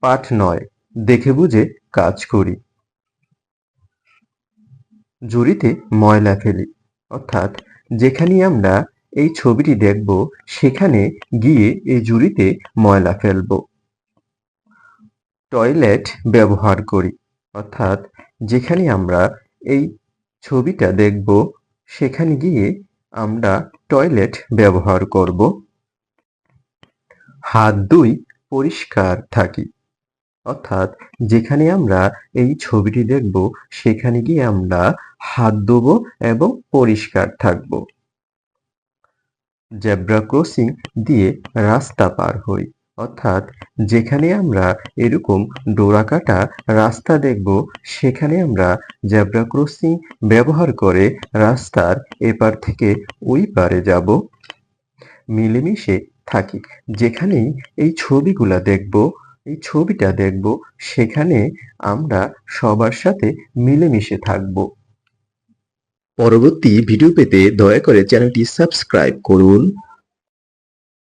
পাঠ নয়। দেখে বুঝে কাজ করি। জুড়িতে ময়লা ফেলি। অর্থাৎ যেখানে আমরা এই ছবিটি দেখব, সেখানে গিয়ে এই জুড়িতে ময়লা ফেলব। টয়লেট ব্যবহার করি। অর্থাৎ যেখানে আমরা এই ছবিটা দেখব, সেখানে গিয়ে আমরা টয়লেট ব্যবহার করব। হাত দুই পরিষ্কার থাকি। অর্থাৎ যেখানে আমরা এই ছবিটি দেখব, সেখানে গিয়ে আমরা হাত ধোবো এবং পরিষ্কার থাকব। জেব্রা ক্রসিং দিয়ে রাস্তা পার হই। অর্থাৎ যেখানে আমরা এরকম ডোরাকাটা রাস্তা দেখব, সেখানে আমরা জেব্রা ক্রসিং ব্যবহার করে রাস্তার এপার থেকে ওই পারে যাব। মিলেমিশে থাকি। যেখানেই এই ছবিগুলা দেখব এই ছবিটা দেখব, সেখানে আমরা সবার সাথে মিলেমিশে থাকব। পরবর্তী ভিডিও পেতে দয়া করে চ্যানেলটি সাবস্ক্রাইব করুন।